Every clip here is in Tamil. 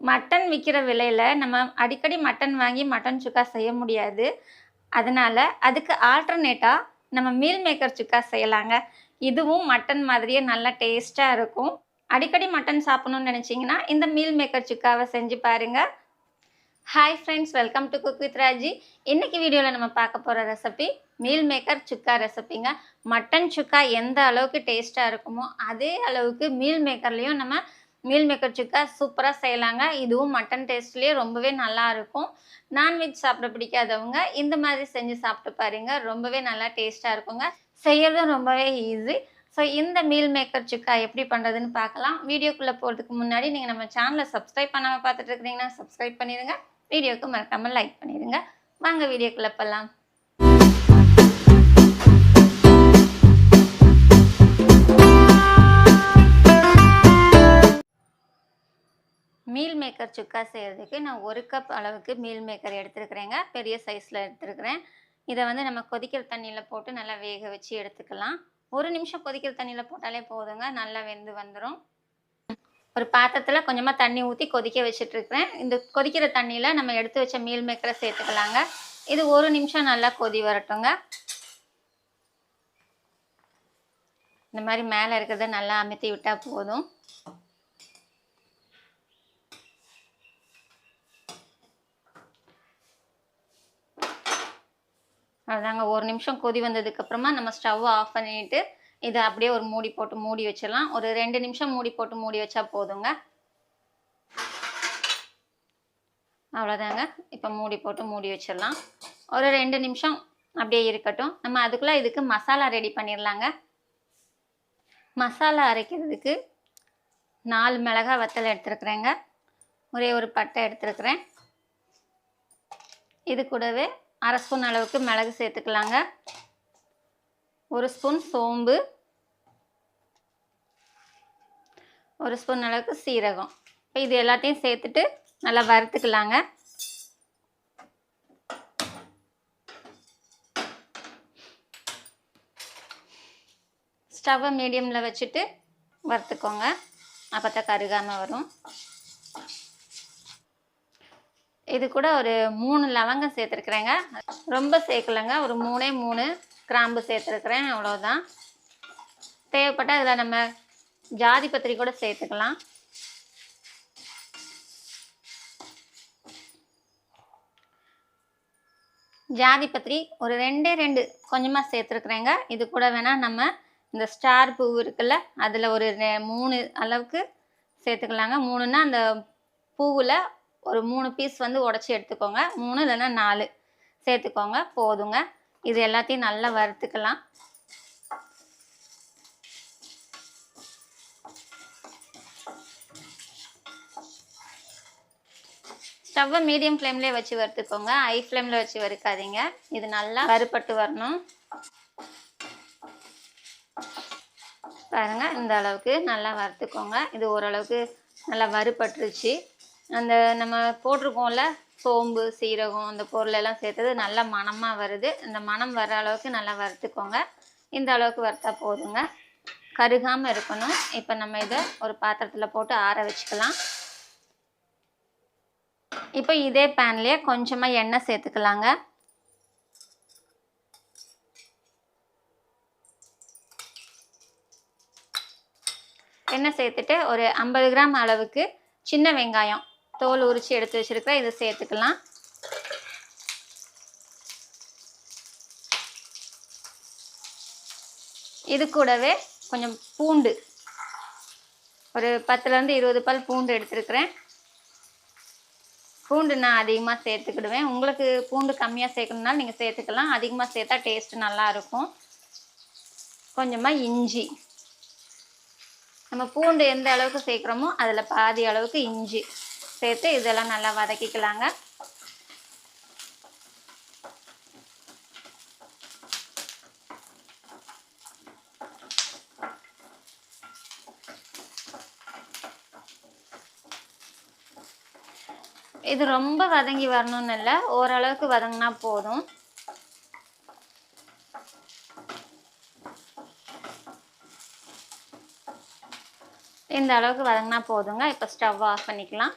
மட்டன் விற்கிற விலையில் நம்ம அடிக்கடி மட்டன் வாங்கி மட்டன் சுக்கா செய்ய முடியாது. அதனால் அதுக்கு ஆல்டர்னேட்டாக நம்ம மீல் மேக்கர் சுக்கா செய்யலாங்க. இதுவும் மட்டன் மாதிரியே நல்லா டேஸ்ட்டாக இருக்கும். அடிக்கடி மட்டன் சாப்பிடணும்னு நினச்சிங்கன்னா இந்த மீல் மேக்கர் சுக்காவை செஞ்சு பாருங்கள் hi friends welcome to cook with Raji இன்றைக்கி வீடியோவில் நம்ம பார்க்க போகிற ரெசிபி மீல் மேக்கர் சுக்கா ரெசிபிங்க மட்டன் சுக்கா எந்த அளவுக்கு டேஸ்ட்டாக இருக்குமோ அதே அளவுக்கு மீல் மேக்கர்லேயும் நம்ம மீல் மேக்கர் சுக்கா சூப்பராக செய்யலாங்க. இதுவும் மட்டன் டேஸ்ட்லேயே ரொம்பவே நல்லா இருக்கும். நான்வெஜ் சாப்பிட பிடிக்காதவங்க இந்த மாதிரி செஞ்சு சாப்பிட்டு பாருங்க. ரொம்பவே நல்லா டேஸ்ட்டாக இருக்குங்க. செய்யறதும் ரொம்பவே ஈஸி. ஸோ இந்த மீல் மேக்கர் சுக்கா எப்படி பண்ணுறதுன்னு பார்க்கலாம். வீடியோக்குள்ளே போகிறதுக்கு முன்னாடி நீங்கள் நம்ம சேனலை சப்ஸ்கிரைப் பண்ணாமல் பார்த்துட்டு இருக்கிறீங்கன்னா சப்ஸ்கிரைப் பண்ணிடுங்க. வீடியோக்கு மறக்காமல் லைக் பண்ணிடுங்க. வாங்க வீடியோக்குள்ளே போகலாம் மீல் மேக்கர் சுக்கா செய்கிறதுக்கு நான் ஒரு கப் அளவுக்கு மீல் மேக்கர் எடுத்துருக்குறேங்க. பெரிய சைஸில் எடுத்துருக்குறேன். இதை வந்து நம்ம கொதிக்கிற தண்ணியில் போட்டு நல்லா வேக வச்சு எடுத்துக்கலாம். ஒரு நிமிஷம் கொதிக்கிற தண்ணியில் போட்டாலே போதுங்க. நல்லா வெந்து வந்துடும் ஒரு பாத்திரத்தில் கொஞ்சமாக தண்ணி ஊற்றி கொதிக்க வச்சுட்ருக்குறேன். இந்த கொதிக்கிற தண்ணியில் நம்ம எடுத்து வச்ச மீல் மேக்கரை சேர்த்துக்கலாங்க. இது ஒரு நிமிஷம் நல்லா கொதி வரட்டுங்க. இந்த மாதிரி மேலே இருக்கிறத நல்லா அமுத்தி விட்டால் போதும். அதுதாங்க ஒரு நிமிஷம் கொதி வந்ததுக்கப்புறமா நம்ம ஸ்டவ்வை ஆஃப் பண்ணிட்டு இதை அப்படியே ஒரு மூடி போட்டு மூடி வச்சிடலாம். ஒரு ரெண்டு நிமிஷம் மூடி போட்டு மூடி வச்சா போதுங்க. அவ்வளோதாங்க. இப்போ மூடி போட்டு மூடி வச்சிடலாம். ஒரு ரெண்டு நிமிஷம் அப்படியே இருக்கட்டும். நம்ம அதுக்குள்ளே இதுக்கு மசாலா ரெடி பண்ணிடலாங்க. மசாலா அரைக்கிறதுக்கு நாலு மிளகாய் வத்தல் எடுத்துருக்குறேங்க. ஒரே ஒரு பட்டை எடுத்துருக்குறேன். இது கூடவே அரை ஸ்பூன் அளவுக்கு மிளகு சேர்த்துக்கலாங்க. ஒரு ஸ்பூன் சோம்பு. ஒரு ஸ்பூன் அளவுக்கு சீரகம். இப்போ இது எல்லாத்தையும் சேர்த்துட்டு நல்லா வறுத்துக்கலாங்க. ஸ்டவ்வை மீடியமில் வச்சுட்டு வறுத்துக்கோங்க. அப்போ தான் கருகாமல் வரும். இது கூட ஒரு மூணு லவங்கம் சேர்த்துருக்குறேங்க. ரொம்ப சேர்க்கலைங்க. ஒரு மூணே மூணு கிராம்பு சேர்த்துருக்குறேன். அவ்வளோதான் தேவைப்பட்டால் இதில் நம்ம ஜாதி பத்திரி கூட சேர்த்துக்கலாம். ஜாதி பத்திரி ஒரு ரெண்டே ரெண்டு கொஞ்சமாக சேர்த்துருக்குறேங்க. இது கூட வேணால் நம்ம இந்த ஸ்டார் பூ இருக்குல்ல அதில் ஒரு மூணு அளவுக்கு சேர்த்துக்கலாங்க. மூணுன்னா அந்த பூவில் ஒரு மூணு பீஸ் வந்து உடச்சி எடுத்துக்கோங்க. மூணு இல்லைன்னா நாலு சேர்த்துக்கோங்க. போதுங்க. இது எல்லாத்தையும் நல்லா வறுத்துக்கலாம். ஸ்டவ்வை மீடியம் ஃப்ளேம்லேயே வச்சு வறுத்துக்கோங்க. ஹை ஃப்ளேமில் வச்சு வறுக்காதீங்க. இது நல்லா வறுபட்டு வரணும். பாருங்கள் இந்த அளவுக்கு நல்லா வறுத்துக்கோங்க. இது ஓரளவுக்கு நல்லா வறுபட்டுருச்சு. அந்த நம்ம போட்டிருக்கோம்ல சோம்பு சீரகம் அந்த பொருளெல்லாம் சேர்த்தது நல்லா மணமாக வருது. இந்த மணம் வர அளவுக்கு நல்லா வறுத்துக்கோங்க. இந்த அளவுக்கு வறுத்தா போதுங்க. கருகாமல் இருக்கணும். இப்போ நம்ம இதை ஒரு பாத்திரத்தில் போட்டு ஆற வச்சுக்கலாம். இப்போ இதே பேன்லேயே கொஞ்சமாக எண்ணெய் சேர்த்துக்கலாங்க. எண்ணெய் சேர்த்துட்டு ஒரு ஐம்பது கிராம் அளவுக்கு சின்ன வெங்காயம் தோல் உரித்து எடுத்து வச்சுருக்கிறேன். இதை சேர்த்துக்கலாம். இது கூடவே கொஞ்சம் பூண்டு. ஒரு பத்துலேருந்து இருபது பல் பூண்டு எடுத்துருக்கிறேன். பூண்டு நான் அதிகமாக சேர்த்துக்கிடுவேன். உங்களுக்கு பூண்டு கம்மியாக சேர்க்கணுனாலும் நீங்கள் சேர்த்துக்கலாம். அதிகமாக சேர்த்தா டேஸ்ட்டு நல்லாயிருக்கும் கொஞ்சமாக இஞ்சி. நம்ம பூண்டு எந்த அளவுக்கு சேர்க்குறோமோ அதில் பாதி அளவுக்கு இஞ்சி. சேர்த்து இதெல்லாம் நல்லா வதக்கிக்கலாங்க. இது ரொம்ப வதங்கி வரணும்னு இல்லை ஓரளவுக்கு வதங்கினா போதும். இந்த அளவுக்கு வதங்கினா போதுங்க. இப்போ ஸ்டவ் ஆஃப் பண்ணிக்கலாம்.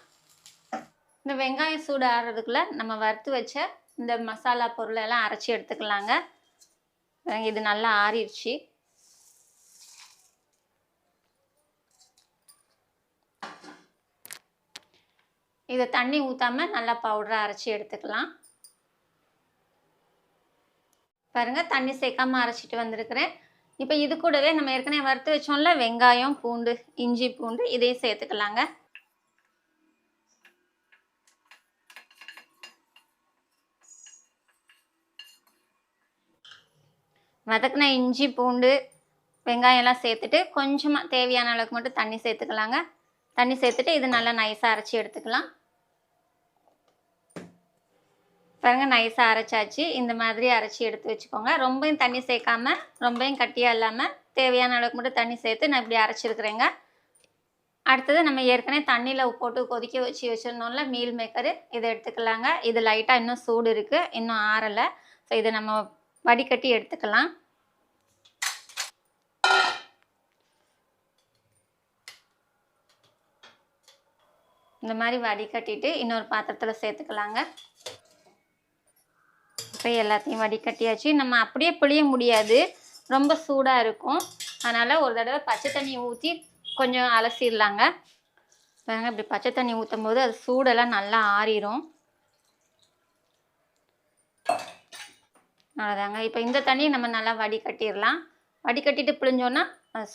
இந்த வெங்காயம் சூடு ஆறுறதுக்குள்ள நம்ம வறுத்து வச்ச இந்த மசாலா பொருளை எல்லாம் அரைச்சி எடுத்துக்கலாங்க. இது நல்லா ஆறிடுச்சு. இதை தண்ணி ஊற்றாம நல்லா பவுடராக அரைச்சி எடுத்துக்கலாம். பாருங்க தண்ணி சேர்க்காம அரைச்சிட்டு வந்திருக்கிறேன். இப்போ இது கூடவே நம்ம ஏற்கனவே வறுத்து வச்சோம்ல வெங்காயம் பூண்டு இஞ்சி பூண்டு இதையும் சேர்த்துக்கலாங்க. வதக்கின இஞ்சி பூண்டு வெங்காயம்லாம் சேர்த்துட்டு கொஞ்சமாக தேவையான அளவுக்கு மட்டும் தண்ணி சேர்த்துக்கலாங்க. தண்ணி சேர்த்துட்டு இது நல்லா நைஸாக அரைச்சி எடுத்துக்கலாம். பாருங்க நைஸாக அரைச்சாச்சு. இந்த மாதிரி அரைச்சி எடுத்து வச்சுக்கோங்க. ரொம்பவும் தண்ணி சேர்க்காம ரொம்பவும் கட்டியாக இல்லாமல் தேவையான அளவுக்கு மட்டும் தண்ணி சேர்த்து நான் இப்படி அரைச்சிருக்கிறேங்க. அடுத்தது நம்ம ஏற்கனவே தண்ணியில் போட்டு கொதிக்க வச்சு வச்சுருந்தோம்ல மீல் மேக்கரு இதை எடுத்துக்கலாங்க. இது லைட்டாக இன்னும் சூடு இருக்குது இன்னும் ஆறலை. ஸோ இதை நம்ம வடிகட்டி எடுத்துக்கலாம். இந்த மாதிரி வடிகட்டிட்டு இன்னொரு பாத்திரத்தில் சேர்த்துக்கலாங்க. இப்போ எல்லாத்தையும் வடிகட்டியாச்சு. நம்ம அப்படியே புளிய முடியாது. ரொம்ப சூடாக இருக்கும். அதனால் ஒரு தடவை பச்சை தண்ணி ஊற்றி கொஞ்சம் அலசிடலாங்க. பாருங்க இப்படி பச்சை தண்ணி ஊற்றும் போது அது சூடெல்லாம் நல்லா ஆறிடும் அவ்வளோதாங்க இப்போ இந்த தண்ணியை நம்ம நல்லா வடிகட்டிடலாம் வடிகட்டிட்டு புளிஞ்சோன்னா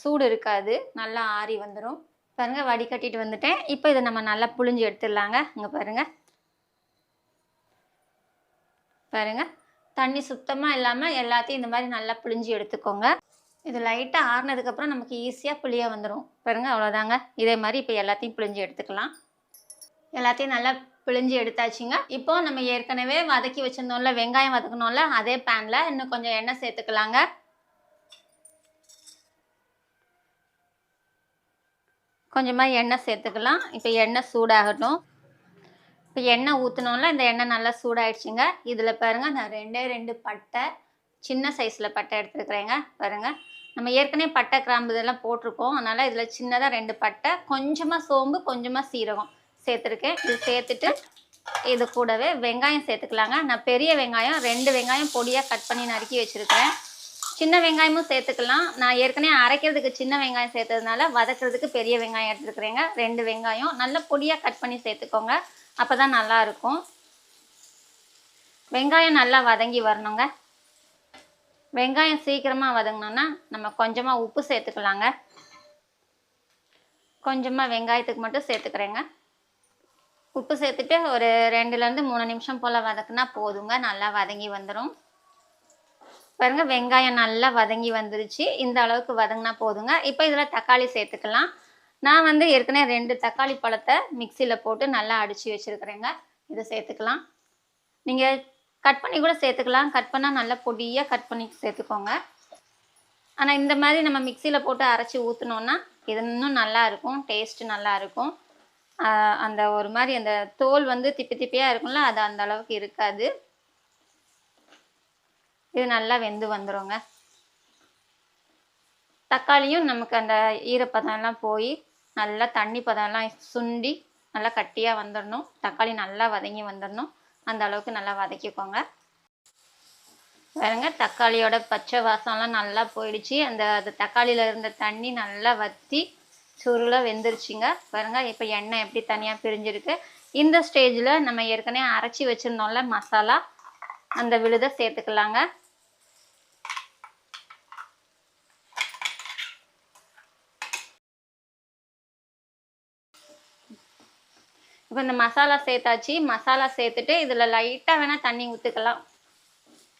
சூடு இருக்காது. நல்லா ஆறி வந்துடும் பாருங்க வடிகட்டிட்டு வந்துட்டேன். இப்போ இதை நம்ம நல்லா புளிஞ்சு எடுத்துடலாங்க. இங்கே பாருங்க. பாருங்க. தண்ணி சுத்தமாக இல்லாமல் எல்லாத்தையும் இந்த மாதிரி நல்லா புளிஞ்சு எடுத்துக்கோங்க. இது லைட்டாக ஆறுனதுக்கப்புறம் நமக்கு ஈஸியாக புளியாக வந்துடும் பாருங்க அவ்வளோதாங்க இதே மாதிரி இப்போ எல்லாத்தையும் புளிஞ்சு எடுத்துக்கலாம். எல்லாத்தையும் நல்லா பிழிஞ்சு எடுத்தாச்சுங்க. இப்போ நம்ம ஏற்கனவே வதக்கி வச்சிருந்தோம்ல வெங்காயம் வதக்கணும்ல அதே பேனில் இன்னும் கொஞ்சம் எண்ணெய் சேர்த்துக்கலாங்க. கொஞ்சமாக எண்ணெய் சேர்த்துக்கலாம். இப்போ எண்ணெய் சூடாகட்டும். இப்போ எண்ணெய் ஊற்றினோம்ல இந்த எண்ணெய் நல்லா சூடாயிடுச்சுங்க. இதில் பாருங்கள் நான் ரெண்டே ரெண்டு பட்டை சின்ன சைஸில் பட்டை எடுத்துருக்குறேங்க. பாருங்கள் நம்ம ஏற்கனவே பட்டை கிராம்பு இதெல்லாம் போட்டிருக்கோம். அதனால் இதில் சின்னதாக ரெண்டு பட்டை கொஞ்சமாக சோம்பு கொஞ்சமாக சீரகம். சேர்த்துருக்கேன். இது சேர்த்துட்டு இது கூடவே வெங்காயம் சேர்த்துக்கலாங்க. நான் பெரிய வெங்காயம் ரெண்டு வெங்காயம் பொடியாக கட் பண்ணி நறுக்கி வச்சுருக்கிறேன். சின்ன வெங்காயமும் சேர்த்துக்கலாம். நான் ஏற்கனவே அரைக்கிறதுக்கு சின்ன வெங்காயம் சேர்த்ததுனால வதக்கிறதுக்கு பெரிய வெங்காயம் எடுத்துருக்குறேங்க ரெண்டு வெங்காயம் நல்ல பொடியாக கட் பண்ணி சேர்த்துக்கோங்க. அப்போ தான் நல்லாயிருக்கும் வெங்காயம் நல்லா வதங்கி வரணுங்க. வெங்காயம் சீக்கிரமாக வதங்கினோன்னா நம்ம கொஞ்சமாக உப்பு சேர்த்துக்கலாங்க. கொஞ்சமாக வெங்காயத்துக்கு மட்டும் சேர்த்துக்கிறேங்க. உப்பு சேர்த்துட்டு ஒரு ரெண்டுலேருந்து மூணு நிமிஷம் போல் வதக்குனா போதுங்க. நல்லா வதங்கி வந்துடும் பாருங்க வெங்காயம் நல்லா வதங்கி வந்துருச்சு. இந்த அளவுக்கு வதங்கினா போதுங்க. இப்போ இதில் தக்காளி சேர்த்துக்கலாம். நான் வந்து ஏற்கனவே ரெண்டு தக்காளி பழத்தை மிக்சியில் போட்டு நல்லா அடித்து வச்சுருக்கிறேங்க. இதை சேர்த்துக்கலாம். நீங்கள் கட் பண்ணி கூட சேர்த்துக்கலாம். கட் பண்ணால் நல்லா பொடியாக கட் பண்ணி சேர்த்துக்கோங்க. ஆனால் இந்த மாதிரி நம்ம மிக்சியில் போட்டு அரைச்சி ஊற்றினோன்னா இது இன்னும் நல்லா இருக்கும். டேஸ்ட்டு நல்லாயிருக்கும் அந்த ஒரு மாதிரி அந்த தோல் வந்து திப்பி திப்பியாக இருக்கும்ல அது அந்த அளவுக்கு இருக்காது. இது நல்லா வெந்து வந்துருங்க. தக்காளியும் நமக்கு அந்த ஈரப்பதம்லாம் போய் நல்லா தண்ணி பதம்லாம் சுண்டி நல்லா கட்டியாக வந்துடணும் தக்காளி நல்லா வதங்கி வந்துடணும் அந்த அளவுக்கு நல்லா வதக்கிக்கோங்க. பாருங்க தக்காளியோட பச்சை வாசம்லாம் நல்லா போயிடுச்சு. அந்த அது தக்காளியில் இருந்த தண்ணி நல்லா வற்றி சுருளாக வெந்துருச்சுங்க. பாருங்க இப்போ எண்ணெய் எப்படி தனியாக பிரிஞ்சிருக்கு. இந்த ஸ்டேஜில் நம்ம ஏற்கனவே அரைச்சி வச்சுருந்தோம்ல மசாலா. அந்த விழுதை சேர்த்துக்கலாங்க. இப்போ இந்த மசாலா சேர்த்தாச்சு. மசாலா சேர்த்துட்டு இதில் லைட்டாக வேணால் தண்ணி ஊற்றுக்கலாம்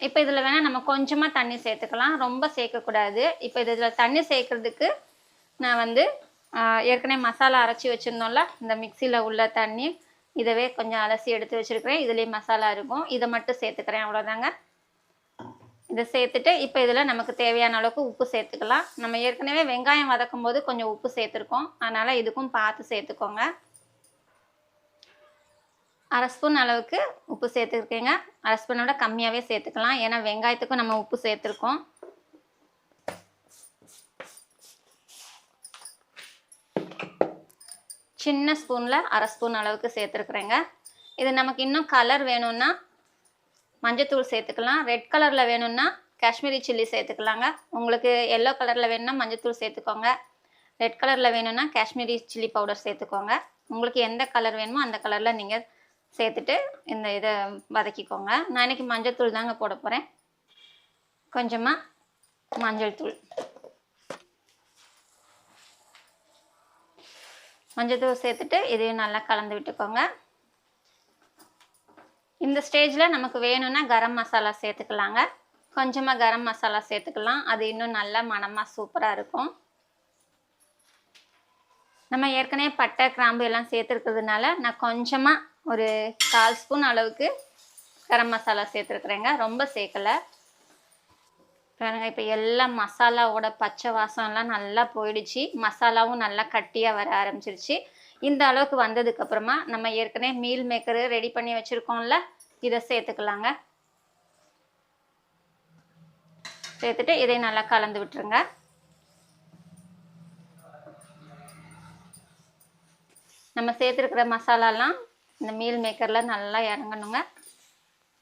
இப்போ இதில் வேணால் நம்ம கொஞ்சமாக தண்ணி சேர்த்துக்கலாம். ரொம்ப சேர்க்கக்கூடாது. இப்போ இதில் தண்ணி சேர்க்கறதுக்கு நான் வந்து ஏற்கனவே மசாலா அரைச்சி வச்சுருந்தோம்ல இந்த மிக்சியில் உள்ள தண்ணி இதவே கொஞ்சம் அலசி எடுத்து வச்சுருக்கிறேன். இதுலேயே மசாலா இருக்கும். இதை மட்டும் சேர்த்துக்கிறேன். அவ்வளோதாங்க இதை சேர்த்துட்டு இப்போ இதில் நமக்கு தேவையான அளவுக்கு உப்பு சேர்த்துக்கலாம். நம்ம ஏற்கனவே வெங்காயம் வதக்கும் போது கொஞ்சம் உப்பு சேர்த்துருக்கோம். அதனால் இதுக்கும் பார்த்து சேர்த்துக்கோங்க. அரை ஸ்பூன் அளவுக்கு உப்பு சேர்த்துருக்கேங்க. அரை ஸ்பூனோட கம்மியாகவே சேர்த்துக்கலாம். ஏன்னா வெங்காயத்துக்கும் நம்ம உப்பு சேர்த்துருக்கோம். சின்ன ஸ்பூனில் அரை ஸ்பூன் அளவுக்கு சேர்த்துருக்குறேங்க. இது நமக்கு இன்னும் கலர் வேணும்னா மஞ்சத்தூள் சேர்த்துக்கலாம். ரெட் கலரில் வேணும்னா காஷ்மீரி சில்லி சேர்த்துக்கலாங்க. உங்களுக்கு எல்லோ கலரில் வேணும்னா மஞ்சத்தூள் சேர்த்துக்கோங்க. ரெட் கலரில் வேணும்னா காஷ்மீரி சில்லி பவுடர் சேர்த்துக்கோங்க. உங்களுக்கு எந்த கலர் வேணுமோ அந்த கலரில் நீங்கள் சேர்த்துட்டு இந்த இதை வதக்கிக்கோங்க. நான் இன்னைக்கு மஞ்சத்தூள் தாங்க போட போகிறேன் கொஞ்சமாக மஞ்சள் தூள். மஞ்சத்தூள் சேர்த்துட்டு இதையும் நல்லா கலந்து விட்டுக்கோங்க. இந்த ஸ்டேஜில் நமக்கு வேணும்னா கரம் மசாலா சேர்த்துக்கலாங்க. கொஞ்சமாக கரம் மசாலா சேர்த்துக்கலாம். அது இன்னும் நல்லா மணமாக சூப்பராக இருக்கும். நம்ம ஏற்கனவே பட்டை கிராம்பு எல்லாம் சேர்த்துருக்கிறதுனால நான் கொஞ்சமாக ஒரு கால் ஸ்பூன் அளவுக்கு கரம் மசாலா சேர்த்துருக்குறேங்க. ரொம்ப சேர்க்கலை. பாருங்க இப்போ எல்லாம் மசாலாவோட பச்சை வாசம்லாம் நல்லா போயிடுச்சு. மசாலாவும் நல்லா கட்டியாக வர ஆரம்பிச்சிருச்சு. இந்த அளவுக்கு வந்ததுக்கப்புறமா நம்ம ஏற்கனவே மீல் மேக்கரு ரெடி பண்ணி வச்சுருக்கோம்ல இதை சேர்த்துக்கலாங்க. சேர்த்துட்டு இதை நல்லா கலந்து விட்டுருங்க. நம்ம சேர்த்துருக்கிற மசாலாலாம் இந்த மீல் மேக்கரில் நல்லா இறங்கணுங்க.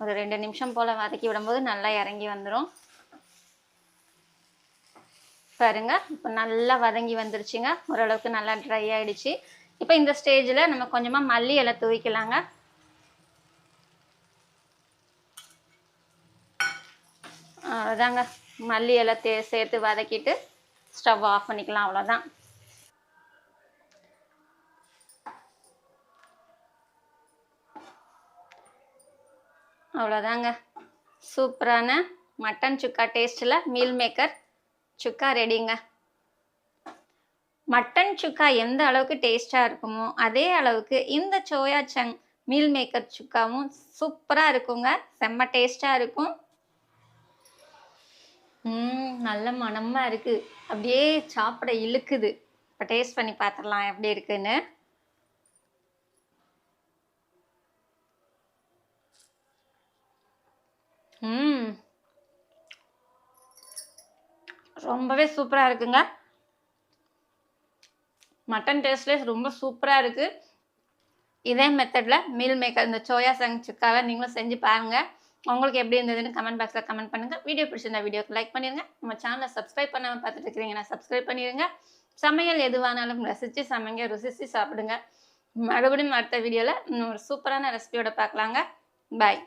ஒரு ரெண்டு நிமிஷம் போல் வதக்கி விடும்போது நல்லா இறங்கி வந்துடும் பாருங்க. இப்போ நல்லா வதங்கி வந்துருச்சுங்க. ஓரளவுக்கு நல்லா ட்ரை ஆகிடுச்சு இப்போ இந்த ஸ்டேஜில் நம்ம கொஞ்சமாக மல்லி இலை தூவிக்கலாங்க. அவ்வளோதாங்க மல்லி இலை தே சேர்த்து வதக்கிட்டு ஸ்டவ் ஆஃப் பண்ணிக்கலாம். அவ்வளோதான் அவ்வளோதாங்க சூப்பரான மட்டன் சுக்கா டேஸ்ட்டில் மீல் மேக்கர் சுக்கா ரெடிங்க. மட்டன் சுக்கா எந்த அளவுக்கு டேஸ்ட்டாக இருக்குமோ அதே அளவுக்கு இந்த சோயா சங் மீல் மேக்கர் சுக்காவும் சூப்பராக இருக்குங்க. செம்ம டேஸ்ட்டாக இருக்கும். ம் நல்ல மணமாக இருக்குது அப்படியே சாப்பிட இழுக்குது. இப்போ டேஸ்ட் பண்ணி பார்த்துடலாம் எப்படி இருக்குன்னு. ம். ரொம்பவே சூப்பராக இருக்குங்க. மட்டன் டேஸ்ட்லேயே ரொம்ப சூப்பராக இருக்குது இதே மெத்தடில் மீல் மேக்கர் இந்த சோயா சங் சிக்காவை நீங்களும் செஞ்சு பாருங்கள் உங்களுக்கு எப்படி இருந்ததுன்னு கமெண்ட் பாக்ஸில் கமெண்ட் பண்ணுங்கள் வீடியோ பிடிச்சிருந்தா வீடியோக்கு லைக் பண்ணிடுங்க நம்ம சேனலை சப்ஸ்கிரைப் பண்ணாமல் பார்த்துட்டு இருக்கிறீங்கன்னா சப்ஸ்கிரைப் பண்ணிடுங்க சமையல் எதுவானாலும் ரசித்து சமைங்க ருசித்து சாப்பிடுங்க. மறுபடியும் அடுத்த வீடியோவில் இன்னும் ஒரு சூப்பரான ரெசிபியோட பார்க்கலாங்க. பாய்